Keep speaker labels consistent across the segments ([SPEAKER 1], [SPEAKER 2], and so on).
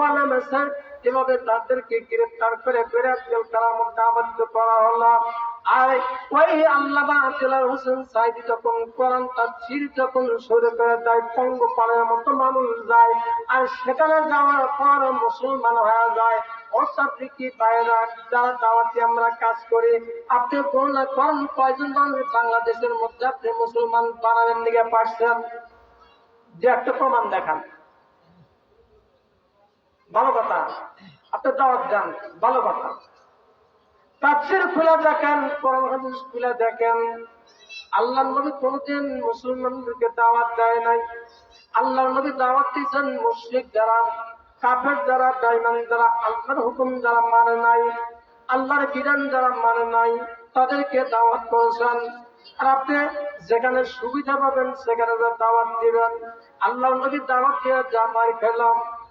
[SPEAKER 1] আলেম এভাবে তাদেরকে গ্রেফতার করে করা আর ওই আল্লাহ হোসেন যখন তাফসীর যখন দেয়, পঙ্গপালের মতো মানুষ যায়, আর সেখানে যাওয়ার পর মুসলমান হয়ে যায়। বাইরা যারা দাওয়াতি আমরা কাজ করি, আপনি না করেন কয়জন বাংলাদেশের মধ্যে আপনি মুসলমান বানাবেন দিকে পারছেন? যে একটা প্রমাণ দেখান। ভালো কথা। আপনি দাওয়াত দেন, ভালো কথা। তাফসির খুলে দেখেন, কোরআন হাদিস খুলে দেখেন। আল্লাহ নবী কোনদিন মুসলমানদেরকে দাওয়াত দেয় নাই। আল্লাহ নবী দাওয়াত দিয়েছেন মুশরিক যারা, কাফের যারা ডাইমান যারা, আল্লাহর হুকুম যারা মানে নাই, আল্লাহর বিধান যারা মানে নাই, তাদেরকে দাওয়াত করেছেন। আর আপনি যেখানে সুবিধা পাবেন, সেখানে দাওয়াত দিবেন। আল্লাহ নবী দাওয়াত দিয়ে যা মার খেলাম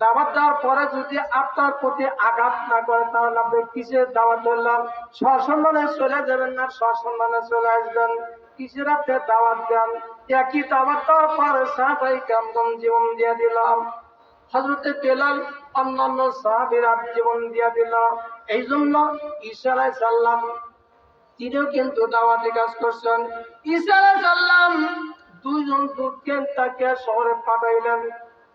[SPEAKER 1] দাওয়াত দেওয়ার পরে যদি আপনার প্রতি আঘাত না করে, তাহলে আপনি কিসের দাওয়াত ধরলাম সসম্মানে চলে যাবেন না, সসম্মানে চলে আসবেন। কিসের আপনি দাওয়াত দেন? একই দাওয়াত দেওয়ার পরে সাহাবাই কেমন জীবন দিয়ে দিলাম হজরতে বেলাল অন্যান্য সাহাবিরা জীবন দিয়ে দিল। এই জন্য ঈশা আলাইহিস সালাম, তিনিও কিন্তু দাওয়াতি কাজ করছেন। আলাইহিস সালাম দুইজন দূতকে তাকে শহরে পাঠাইলেন।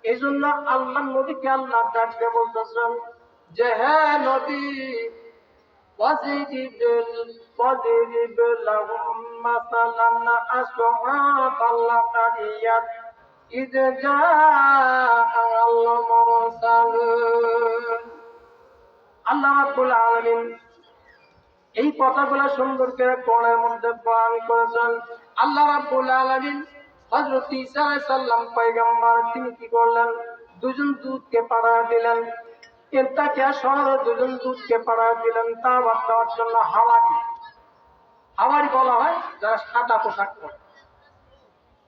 [SPEAKER 1] এই জন্য আল্লাহ নবীকে আল্লাহ ডাকতে বলতেছেন যে হ্যাঁ নবী واضرب واضرب لهم مثلا أصحاب القرية إذ جاء المرسلون আল্লাহ রাব্বুল আলামিন এই কথাগুলো সুন্দর করে কোরআনের মধ্যে বয়ান করেছেন আল্লাহ রাব্বুল আলামিন হযরত ঈসা আলাইহিস সালাম পয়গম্বর, তিনি কি করলেন? দুজন দূতকে পাঠিয়ে দিলেন। এটাকে শহরে দুজন দূতকে পাঠিয়ে দিলেন। তা দেওয়ার জন্য হাওয়ারি হাওয়ারি বলা হয় যারা সাদা পোশাক পরে।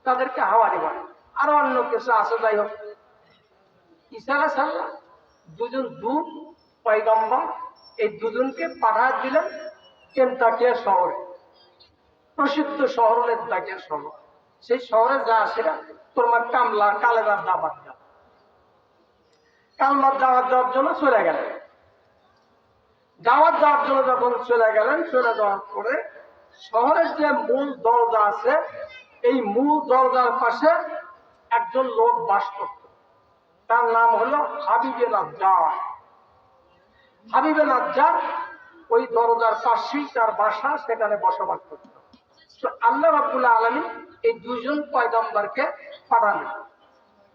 [SPEAKER 1] তাদেরকে হাওয়ারি বলে। আরও অন্য কিছু আছে, যাই হোক। আলাইহিস সালাম দুজন দূত, পয়গম্বর, এই দুজনকে পাঠিয়ে দিলেন। কেন্তাকিয়া শহরে। প্রসিদ্ধ শহর কেন্তাকিয়া শহর। সেই শহরে যা সেটা তোমার কামলা কালেদার দাবাত কালমার দাওয়াত দেওয়ার জন্য চলে গেলেন। দাওয়াত দেওয়ার জন্য যখন চলে গেলেন, চলে যাওয়ার পরে শহরের যে মূল দরজা আছে, এই মূল দরজার পাশে একজন লোক বাস করত। তার নাম হলো হাবিবে নাজ্জার। হাবিবে নাজ্জার ওই দরজার পাশেই তার বাসা, সেখানে বসবাস করত। তো আল্লাহ রাবুল্লাহ আলমী এই দুজন পয়গম্বরকে পাঠালেন।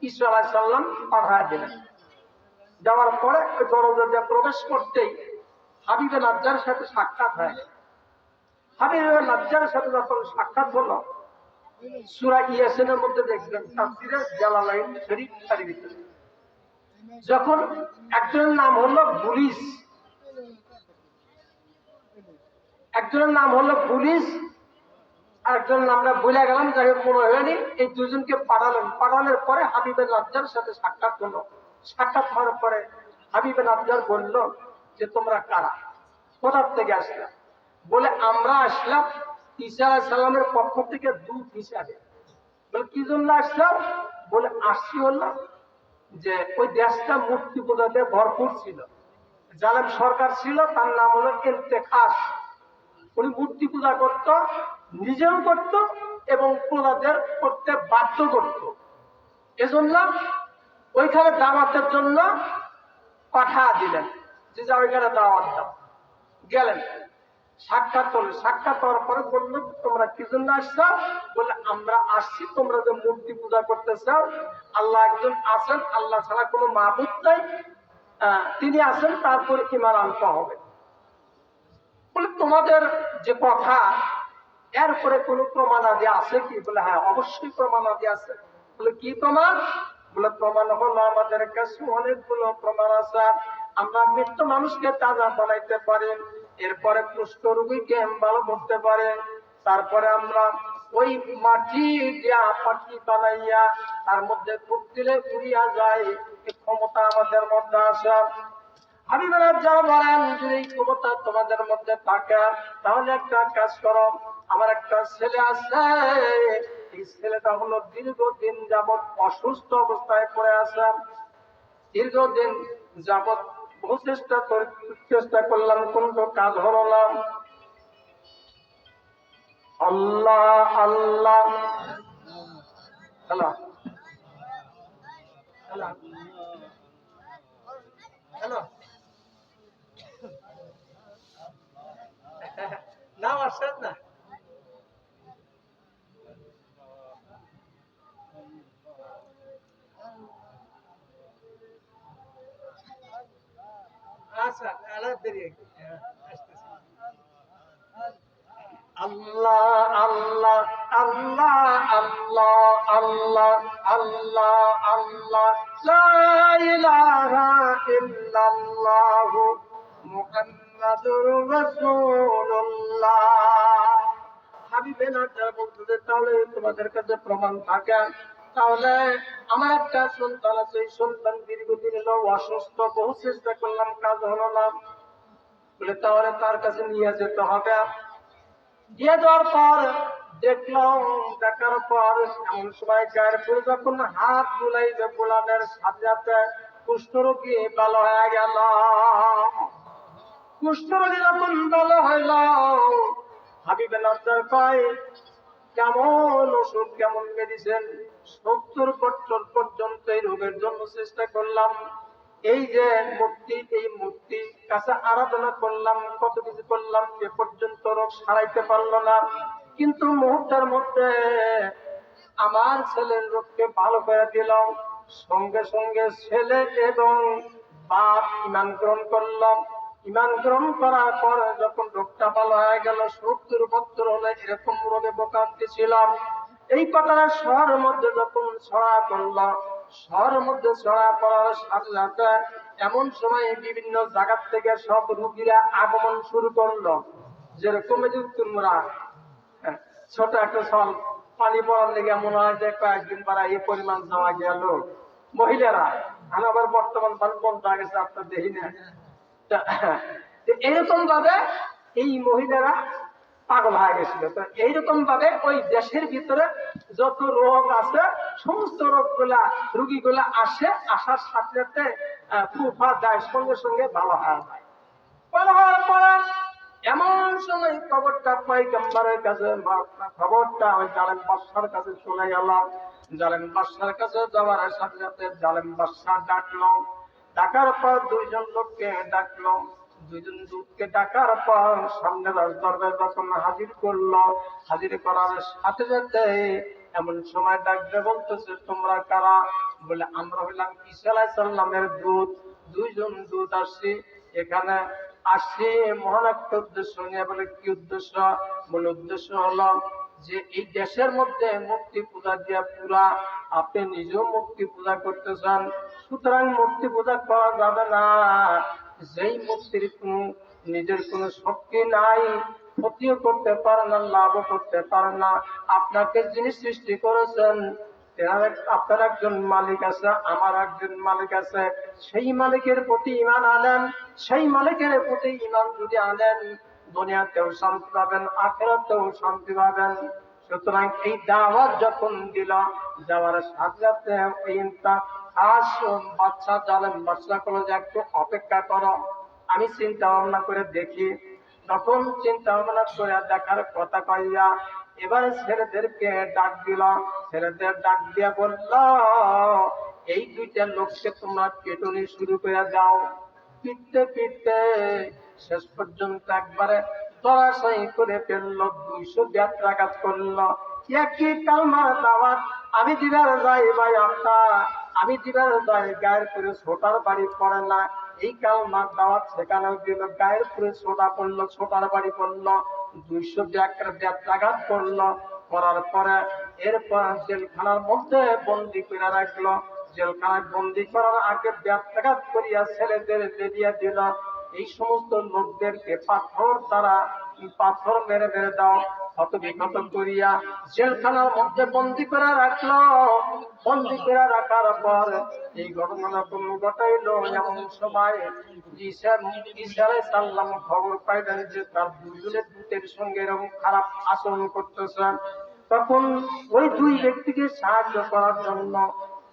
[SPEAKER 1] ঈশ্বর আলাহ সাল্লাম পাঠায় দিলেন। যাওয়ার পরে ওই দরজা প্রবেশ করতেই হাবিবে নাজ্জারের সাথে সাক্ষাৎ হয়। হাবিবে নাজ্জারের সাথে যখন সাক্ষাৎ হলো, সুরা ইয়াসিনের মধ্যে দেখবেন তাফসিরে জালালাইন শরীফ ভিতরে যখন একজনের নাম হলো পুলিশ, একজনের নাম হলো পুলিশ আরেকজনের আমরা বলে গেলাম যাই হোক মনে হয়নি, এই দুজনকে পাঠালেন। পাঠানোর পরে হাবিবের লাজ্জার সাথে সাক্ষাৎ হলো। সাক্ষাৎ হওয়ার পরে হাবিবের লাজ্জার বলল যে, তোমরা কারা? কোথার থেকে আসলাম বলে, আমরা আসলাম ঈসা আলাহ সাল্লামের পক্ষ থেকে দূত হিসাবে। বলে, কি জন্য আসলাম? বলে, আসছি হলাম যে, ওই দেশটা মূর্তি পূজাতে ভরপুর ছিল। জালেম সরকার ছিল, তার নাম হলো ইন্তেখাস উনি মূর্তি পূজা করত নিজেও করত এবং প্রজাদের করতে বাধ্য করত। এজন্য ওইখানে দাওয়াতের জন্য পাঠা দিলেন। যে যা ওইখানে দাওয়াত দাও। গেলেন। সাক্ষাৎ হলো সাক্ষাৎ হওয়ার পরে বলল তোমরা কি জন্য আসছো? বলে আমরা আসছি, তোমরা যে মূর্তি পূজা করতে চাও আল্লাহ একজন আছেন, আল্লাহ ছাড়া কোনো মাহবুদ নাই। তিনি আছেন, তারপরে ইমান আনতে হবে। বলে, তোমাদের যে কথা এর উপরে কোনো প্রমাণাদি আছে কি? বলে হ্যাঁ অবশ্যই প্রমাণাদি আছে। বলে, কি প্রমাণ? বলে, প্রমাণ হলো আমাদের কাছে অনেকগুলো প্রমাণ আছে। আমরা মৃত্যু মানুষকে তাজা বানাইতে পারি, এরপরে কুষ্ঠ রোগীকে ভালো করতে পারে, তারপরে আমরা ওই মাটি দিয়া পাটি বানাইয়া তার মধ্যে ফুক দিলে উড়িয়া যায় ক্ষমতা আমাদের মধ্যে আসে হাবিবেরা যা বলেন যদি ক্ষমতা তোমাদের মধ্যে থাকে, তাহলে একটা কাজ করো। আমার একটা ছেলে আছে। এই ছেলেটা হলো দীর্ঘদিন যাবৎ অসুস্থ অবস্থায় পড়ে আছে। দীর্ঘদিন যাবৎ বহু চেষ্টা চেষ্টা করলাম, কিন্তু কাজ হলো না। আল্লাহ আল্লাহ। হ্যালো হ্যালো না আসেন না আচ্ছা আলাদা দেরি আসতেছি আল্লাহ আল্লাহ আল্লাহ আল্লাহ আল্লাহ আল্লাহ আল্লাহ লা ইলাহা ইল্লাল্লাহ রাসূলুল্লাহ। হাবিবে তাহলে তোমাদের কাছে প্রমাণ থাকে। তাহলে আমার একটা সন্তান আছে, এই সন্তান দীর্ঘদিন অসুস্থ, বহু চেষ্টা করলাম, কাজ হলো না। বলে, তাহলে তার কাছে নিয়ে যেতে হবে। দিয়ে যাওয়ার পর দেখলাম, দেখার পর এমন সময় গায়ের পরে যখন হাত বুলাইবে বুলানের সাথে সাথে কুষ্ঠরোগী ভালো হয়ে গেল। কেমন ওষুধ, কেমন মেডিসিন রোগের জন্য চেষ্টা করলাম। এই যে মূর্তি, এই মূর্তি কাছে আরাধনা করলাম, কত কিছু করলাম, এ পর্যন্ত রোগ সারাইতে পারল না। কিন্তু মুহূর্তের মধ্যে আমার ছেলের রোগকে ভালো করে দিলাম সঙ্গে সঙ্গে ছেলে এবং বাপ ইমান গ্রহণ করলাম। ইমান গ্রহণ করার পর যখন রোগটা ভালো হয়ে গেল সত্তর বছর হলে এরকম রোগে বোকান্তি ছিলাম এই কথাটা শহরের মধ্যে যখন ছড়া পড়ল শহরের মধ্যে ছড়া পড়ার সাথে সাথে এমন সময় বিভিন্ন জায়গা থেকে সব রুগীরা আগমন শুরু করল। যেরকম তোমরা হ্যাঁ, ছোট একটা ছল পানি পড়ার লেগে মনে হয় যে কয়েকদিন পরে এই পরিমাণ যাওয়া গেল। মহিলারা আমি আবার বর্তমান ভালো বন্ধ গেছে আপনার দেখি না। এরকম ভাবে এই মহিলারা পাগল হয়ে গেছিল। তো এইরকম ভাবে ওই দেশের ভিতরে যত রোগ আছে, সমস্ত রোগগুলা রুগী গুলা আসে, আসার সাথে সাথে ফুফা যায়, সঙ্গে সঙ্গে ভালো হয়ে যায়। ভালো হওয়ার পরে এমন সময় খবরটা পয়গম্বরের কাছে খবরটা ওই জালেম বাদশার কাছে চলে গেল। জালেম বাদশার কাছে যাওয়ার সাথে সাথে জালেম বাদশা ডাকলো। ডাকার পর দুইজন লোককে ডাকলো। দুইজন লোককে ডাকার পর সামনে রাজদরবার যখন হাজির করল, হাজির করার সাথে সাথে এমন সময় ডাকবে বলতেছে, তোমরা কারা? বলে, আমরা হইলাম ঈসা আলাইহিস সালামের দূত। দুইজন দূত আসছি এখানে আসছে মহান একটা উদ্দেশ্য নিয়ে বলে, কি উদ্দেশ্য? মূল উদ্দেশ্য হলো যে এই দেশের মধ্যে মূর্তি পূজা দিয়া পুরা, আপনি নিজেও মূর্তি পূজা করতে চান, সুতরাং মূর্তি পূজা করা যাবে না। যেই মূর্তির কোনো, নিজের কোনো শক্তি নাই, ক্ষতিও করতে পারে না, লাভও করতে পারে না। আপনাকে যিনি সৃষ্টি করেছেন আপনার একজন মালিক আছে, আমার একজন মালিক আছে। সেই মালিকের প্রতি ইমান আনেন, সেই মালিকের প্রতি ইমান যদি আনেন দুনিয়াতেও শান্তি পাবেন, আখেরাতেও শান্তি পাবেন। সুতরাং এই দাওয়াত যখন দিল যাওয়ার সাথে সাথে বাচ্চা জালেন বাচ্চা করল যে একটু অপেক্ষা করো। আমি চিন্তা ভাবনা করে দেখি, তখন চিন্তা ভাবনা করে দেখার কথা কইয়া এবারে ছেলেদেরকে ডাক দিল। ছেলেদের ডাক দিয়া বলল, এই দুইটা লোককে তোমরা পেটনি শুরু করে দাও। পিটতে পিটতে শেষ পর্যন্ত একবারে ধরাশায়ী করে ফেলল, দুইশো ব্যাত্রাঘাত করল। একই কালমার দাওয়াত, আমি দিবার যাই ভাই আপনার আমি দিবার যাই গায়ের করে ছোটার বাড়ি পড়ে না। এই কালমার দাওয়াত সেখানে দিল গায়ের করে ছোটা পড়ল, ছোটার বাড়ি পড়ল, দুইশো ব্যাত্রাঘাত করল। করার পরে এরপর জেলখানার মধ্যে বন্দি করে রাখল। জেলখানায় বন্দি করার আগে ব্যাত্রাঘাত করিয়া ছেলেদের বেরিয়ে দিল। এই সমস্ত লোকদেরকে পাথর দ্বারা পাথর মেরে মেরে দাও হত বিঘত করিয়া জেলখানার মধ্যে বন্দি করে রাখল। বন্দি করে রাখার পর এই ঘটনা কোনো ঘটাইলো। এমন ঈশা খবর পাইলেন যে তার দুজনের দূতের সঙ্গে এরকম খারাপ আচরণ করতেছেন তখন ওই দুই ব্যক্তিকে সাহায্য করার জন্য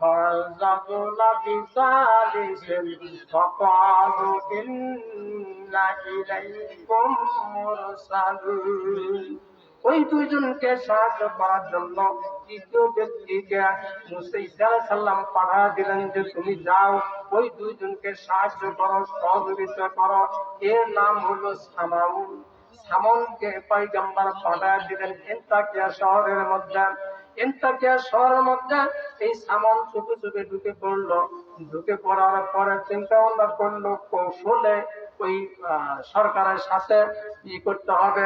[SPEAKER 1] فعززنا بثالث فقالوا إنا إليكم مرسلون ওই দুইজনকে সাহায্য করার জন্য তৃতীয় ব্যক্তিকে মুসা ঈসা আলাইহিস সালাম পাঠা দিলেন যে তুমি যাও ওই দুইজনকে সাহায্য করো সহযোগিতা করো এর নাম হলো সামাউল সামনকে পয়গম্বর পাঠা দিলেন এন্তাকিয়া শহরের মধ্যে এন্তাকিয়া শহরের মধ্যে এই সামন চুপে চুপে ঢুকে পড়ল। ঢুকে পড়ার পরে চিন্তা ভাবনা করল, কৌশলে ওই সরকারের সাথে ই করতে হবে।